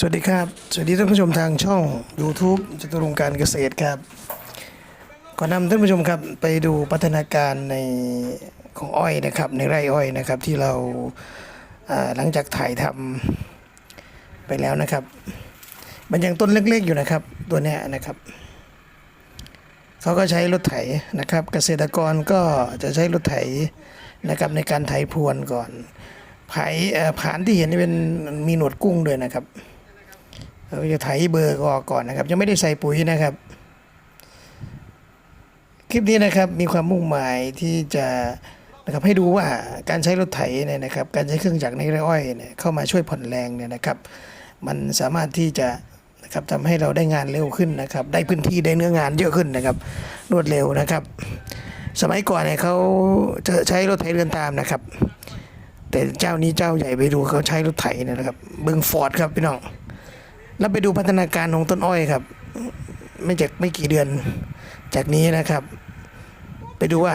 สวัสดีครับ สวัสดีท่านผู้ชมทางช่อง YouTube จตุรงการเกษตรครับก่อนนำท่านผู้ชมครับไปดูพัฒนาการในของอ้อยนะครับในไร่อ้อยนะครับที่เราาหลังจากถ่ายทำไปแล้วนะครับ มันยังต้นเล็กๆอยู่นะครับตัวนี้นะครับเขาก็ใช้รถไถนะครับ เกษตรกรก็จะใช้รถไถนะครับในการไถพรวนก่อนไผ่ผานที่เห็นนี่เป็นมีหนวดกุ้งด้วยนะครับ เราจะไถเบอร์ออกก่อนนะครับ ยังไม่ได้ใส่ปุ๋ยนะครับ คลิปนี้นะครับมีความมุ่งหมายที่จะนะครับให้ดูว่าการใช้รถไถเนี่ยนะครับ การใช้เครื่องจักรในไร่อ้อยเนี่ยเข้ามาช่วยผ่อนแรงเนี่ยนะครับ มันสามารถที่จะนะครับทำให้เราได้งานเร็วขึ้นนะครับ ได้พื้นที่ได้เนื้องานเยอะขึ้นนะครับ รวดเร็วนะครับ สมัยก่อนเนี่ยเขาจะใช้รถไถเรือนตามนะครับ แต่เจ้านี้เจ้าใหญ่ไปดูเขาใช้รถไถเนยนะครับ เบิงฟอร์ดครับพี่น้อง แล้วไปดูพัฒนาการของต้นอ้อยครับ ไม่จากไม่กี่เดือนจากนี้นะครับ ไปดูว่า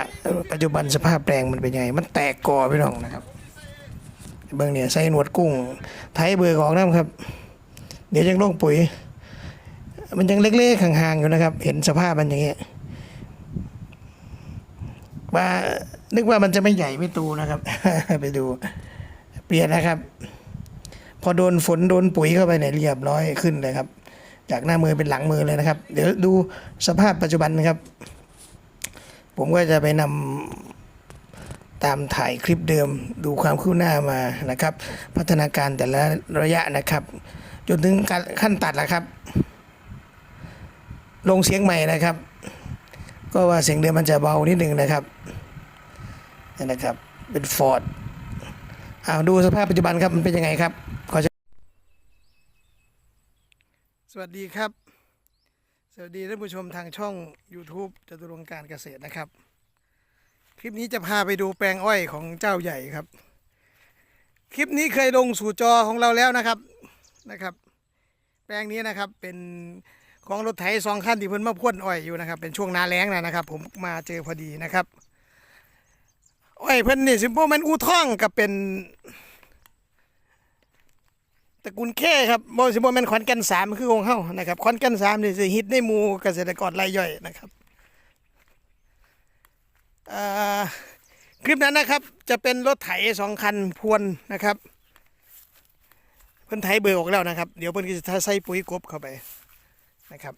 ปัจจุบันสภาพแปลงมันเป็นยังไง มันแตกกอพี่น้องนะครับเบื้องเนี่ยใส่หนวดกุ้ง ไทยเบอร์ของน้ำครับ เดี๋ยวยังลงปุ๋ย มันยังเล็กๆห่างๆอยู่นะครับ เห็นสภาพมันอย่างเงี้ยว่านึกว่ามันจะไม่ใหญ่ไม่ตูนะครับ ไปดู เปลี่ยนนะครับ พอโดนฝนโดนปุ๋ยเข้าไปเนี่ยเรียบร้อยขึ้นเลยครับ จากหน้ามือเป็นหลังมือเลยนะครับ เดี๋ยวดูสภาพปัจจุบันนะครับ ผมก็จะไปนำตามถ่ายคลิปเดิม ดูความคืบหน้ามานะครับ พัฒนาการแต่ละระยะนะครับ จนถึงขั้นตัดแล้วครับ ลงเสียงใหม่นะครับ ก็ว่าเสียงเดิมมันจะเบานิดหนึ่งนะครับนี่นะครับเป็นฟอร์ดเอาดูสภาพปัจจุบันครับมันเป็นยังไงครับ ขอเชิญ สวัสดีครับ สวัสดีท่านผู้ชมทางช่อง YouTube จตุรงการเกษตรนะครับ คลิปนี้จะพาไปดูแปลงอ้อยของเจ้าใหญ่ครับ คลิปนี้เคยลงสู่จอของเราแล้วนะครับนะครับ แปลงนี้นะครับเป็นของรถไถสองคันที่เพิ่นมาพ่นอ้อยอยู่นะครับ เป็นช่วงนาแล้งนะนะครับ ผมมาเจอพอดีนะครับอ้อยเพิ่นนี่สิบ่แม่นอูท่องกับเป็น ตระกูลแค่ครับบ่สิบ่แมนขอนแก่นสามคือของเฮานะครับขอนแก่นสามนี่สิฮิตในหมู่เกษตรกรรายย่อยนะครับอ่าคลิปนั้นนะครับ จะเป็นรถไถสองคันพวนนะครับ เพิ่นไถเบอร์ออกแล้วนะครับ เดี๋ยวเพิ่นก็จะใส่ปุ๋ยกบเข้าไปนะครับ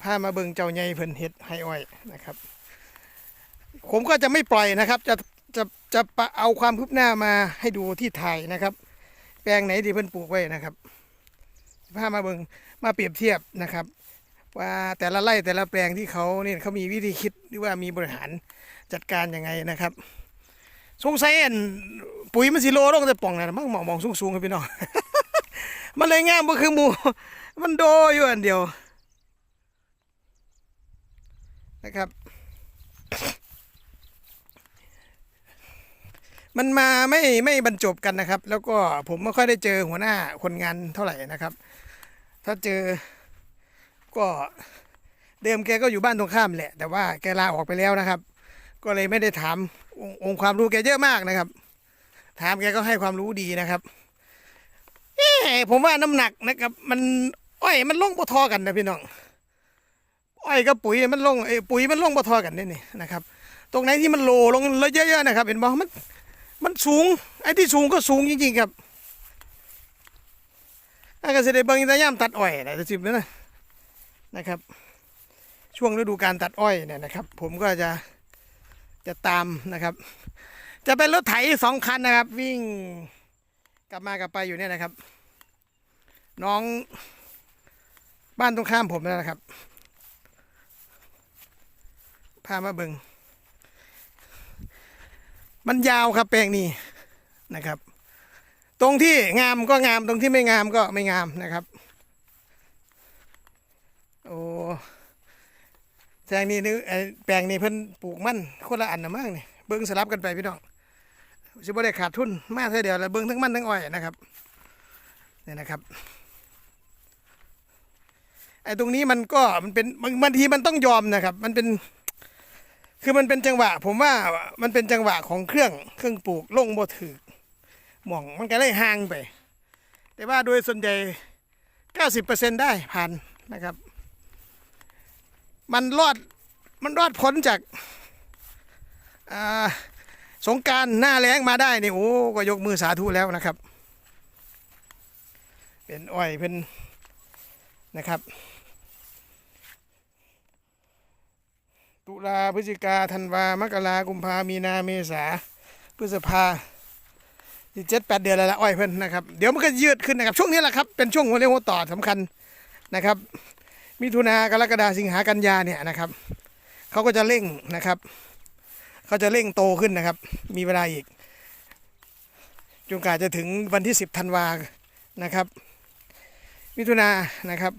พามาเบิ่งเจ้าใหญ่เพิ่นเฮ็ดให้อ้อยนะครับ ผมก็จะไม่ปล่อยนะครับ จะจะจะปะเอาความคืบหน้ามาให้ดูที่ไทยนะครับ แปลงไหนที่เพิ่นปลูกไว้นะครับพามาเบิงมาเปรียบเทียบนะครับ ว่าแต่ละไร่แต่ละแปลงที่เขาเนี่ยเขามีวิธีคิดหรือว่ามีบริหารจัดการยังไงนะครับสงสัยอันปุ๋ยมันสิโลลงแต่ป่องนะมั่งมองมองสูงๆครับพี่น้องมันเลยงามก็คือหมูมันโดอยู่อันเดียวนะครับ มันมาไม่ไม่บรรจบกันนะครับ แล้วก็ผมไม่ค่อยได้เจอหัวหน้าคนงานเท่าไหร่นะครับ ถ้าเจอก็เดิมแกก็อยู่บ้านตรงข้ามแหละ แต่ว่าแกลาออกไปแล้วนะครับ ก็เลยไม่ได้ถามองค์องค์ความรู้แกเยอะมากนะครับ ถามแกก็ให้ความรู้ดีนะครับเอ๊ผมว่าน้ำหนักนะครับ มันอ้อยมันลงปทอกันนะพี่น้องอ้อยกับปุ๋ยมันลงเอ้ปุ๋ยมันลงปทอกันนี่นี่นะครับ ตรงไหนที่มันโลลงเยอะๆนะครับ เห็นบ่มัน มันสูง ไอ้ที่สูงก็สูงจริงๆครับอาก็จะได้บิ่งแต่ย่ามตัดอ้อยนะจะสิบนะนะครับ ช่วงฤดูการตัดอ้อยเนี่ยนะครับ ผมก็จะจะตามนะครับ จะเป็นรถไถสองคันนะครับ วิ่งกลับมากลับไปอยู่เนี่ยนะครับ น้องบ้านตรงข้ามผมนะครับ พามาเบิง มันยาวครับแปลงนี้นะครับ ตรงที่งามก็งามตรงที่ไม่งามก็ไม่งามนะครับโอ้แปลงนี้นึกเอ่อแปลงนี้เพิ่นปลูกมันคนละอันนะมั้งนี่เบิ้งสลับกันไปพี่น้องสิบ่ได้ขาดทุนมาเท่าเดียวแล้วเบิ้งทั้งมันทั้งอ้อยนะครับเนี่ยนะครับไอ้ตรงนี้มันก็มันเป็นบางบางทีมันต้องยอมนะครับ มันเป็น คือมันเป็นจังหวะ ผมว่ามันเป็นจังหวะของเครื่องเครื่องปลูกลงบ่ถือหม่องมันก็เลยห่างไป แต่ว่าโดยส่วนใหญ่90%ได้ผ่านนะครับ มันรอดมันรอดพ้นจากาสงการหน้าแรงมาได้นี่โอ้ก็ยกมือสาธุแล้วนะครับ เป็นอ้อยเป็นนะครับ ตุลาพฤศจิกาธันวามกรากุมภามีนาเมษาพฤษภาเจ็ดแปดเดือนแล้วละอ้อยเพิ่อนนะครับ เดี๋ยวมันก็ยืดขึ้นนะครับ ช่วงนี้แหละครับ เป็นช่วงหัวเรียวหัวต่อสำคัญนะครับ มิถุนากรกฎาสิงหากันยาเนี่ยนะครับเขาก็จะเร่งนะครับเขาจะเร่งโตขึ้นนะครับ มีเวลาอีกจนกว่าจะถึงวันที่10ธันวานะครับ มิถุนานะครับ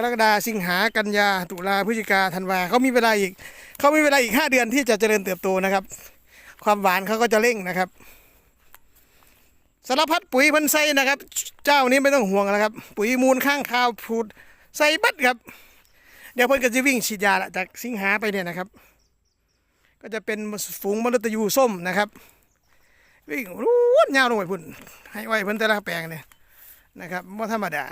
กรกฎาสิงหากันยาตุลาพฤศจิกาธันวาเขามีเวลาอีกเขามีเวลาอีก 5 เดือนที่จะเจริญเติบโตนะครับ ความหวานเขาก็จะเร่งนะครับสารพัดปุ๋ยพันไซนะครับ เจ้านี้ไม่ต้องห่วงแล้วครับ ปุ๋ยมูลข้างคาวพูดใส่บัดครับ เดี๋ยวเพิ่นก็จะวิ่งฉีดยาละจากสิงหาไปเนี่ยนะครับ ก็จะเป็นฝูงมนุษย์ยูส้มนะครับวิ่งรูดยาวลงไปพุ่นให้ไว้เพิ่นแต่ละแปลงเนี่ยนะครับไม่ธรรมดา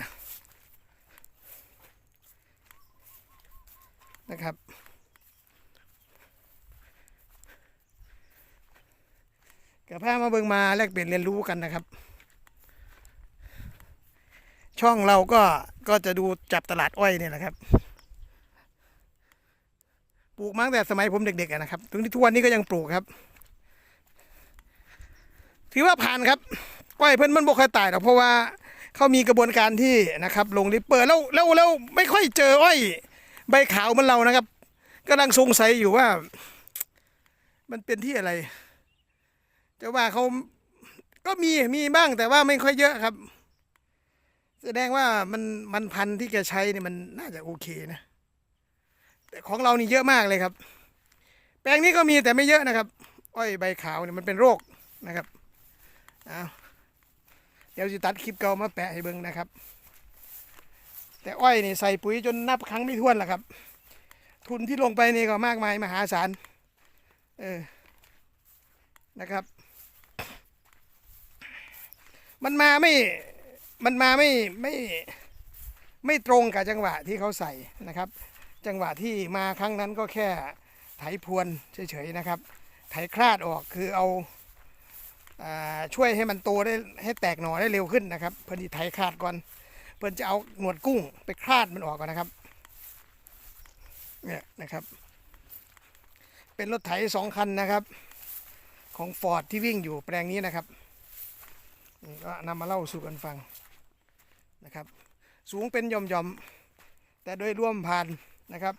นะครับ กับพามาเบิงมาแลกเปลี่ยนเรียนรู้กันนะครับ ช่องเราก็ก็จะดูจับตลาดอ้อยเนี่ยแหละครับ ปลูกมาตั้งแต่สมัยผมเด็กๆนะครับ ถึงที่ทุกวันนี้ก็ยังปลูกครับ ถือว่าผ่านครับอ้อยเพิ่นมันบ่ค่อยตายหรอกเพราะว่าเขามีกระบวนการที่นะครับ ลงริปเปอร์แล้วแล้วแล้วไม่ค่อยเจออ้อย ใบขาวเหมันเรานะครับกำลังสงสัยอยู่ว่า มันเป็นที่อะไรจะว่าเขาก็มีมีบ้างแต่ว่าไม่ค่อยเยอะครับ แสดงว่ามันมันพันธุ์ที่แกใช้เนี่ยมันน่าจะโอเคนะ แต่ของเรานี่เยอะมากเลยครับ แปลงนี้ก็มีแต่ไม่เยอะนะครับ อ้อยใบขาวเนี่ยมันเป็นโรคนะครับเอาเดี๋ยวจะตัดคลิปเก่ามาแปะให้เบิ่งนะครับ แต่อ้อยนี่ใส่ปุ๋ยจนนับครั้งไม่ถ้วนแล้วครับ ทุนที่ลงไปนี่ก็มากมายมหาศาลเออนะครับ มันมาไม่มันมาไม่ไม่ไม่ตรงกับจังหวะที่เขาใส่นะครับ จังหวะที่มาครั้งนั้นก็แค่ไถพรวนเฉยๆนะครับ ไถคลาดออกคือเอาช่วยให้มันโตได้ให้แตกหน่อได้เร็วขึ้นนะครับ เพื่อนที่ไถคลาดก่อน เพื่อนจะเอาหนวดกุ้งไปคลาดมันออกก่อนนะครับ เนี่ยนะครับ เป็นรถไถสองคันนะครับ ของฟอร์ดที่วิ่งอยู่แปลงนี้นะครับก็นำมาเล่าสู่กันฟังนะครับ สูงเป็นหย่อมๆแต่โดยร่วมผ่านนะครับ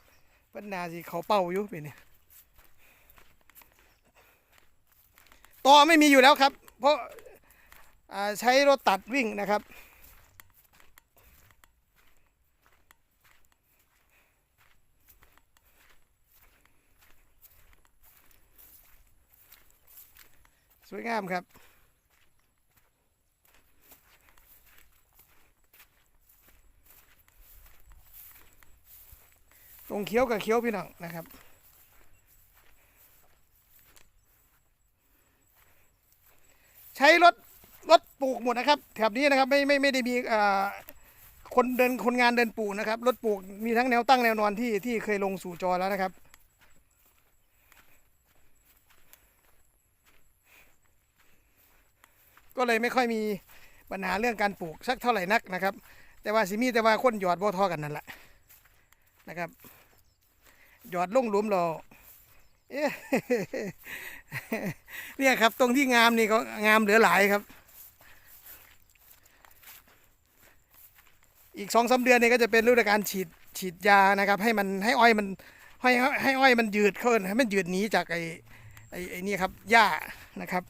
พิ่นาสิเขาเป้าอยู่เป็นนี่ต่อไม่มีอยู่แล้วครับ เพราะใช้รถตัดวิ่งนะครับ สวยงามครับ ตรงเคี้ยวกับเคี้ยวพี่น้องนะครับใช้รถรถปลูกหมดนะครับแถบนี้นะครับไม่ไม่ไม่ได้มีอ่าคนเดินคนงานเดินปลูกนะครับรถปลูกมีทั้งแนวตั้งแนวนอนที่ที่เคยลงสู่จอแล้วนะครับ ก็เลยไม่ค่อยมีปัญหาเรื่องการปลูกสักเท่าไหร่นักนะครับ แต่ว่าสิมีแต่ว่าคนหยอดบ่ทอกันนั่นแหละนะครับหยอดลงหลุมเราเอ๊ะเนี่ยครับตรงที่งามนี่ก็งามเหลือหลายครับ อีกสองสาเดือนนี่ก็จะเป็นฤดูการฉีดฉีดยานะครับ ให้มันให้อ้อยมันให้ให้อ้อยมันยืดเข้าให้มันยืดหนีจากไอไอ้ไอ้นี่ครับหญ้านะครับ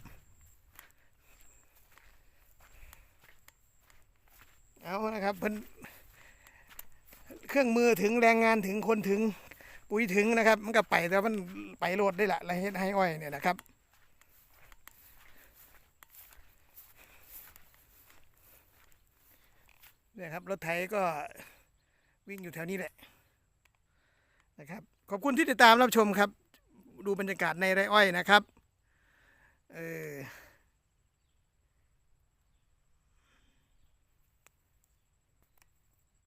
เอานะครับเพิ่นเครื่องมือถึงแรงงานถึงคนถึงปุ๋ยถึงนะครับ มันก็ไปแต่มันไปโลดได้ละไรเฮ็ดให้อ้อยเนี่ยนะครับเนี่ยครับรถไถก็วิ่งอยู่แถวนี้แหละนะครับ ขอบคุณที่ติดตามรับชมครับ ดูบรรยากาศในไร่อ้อยนะครับ เออ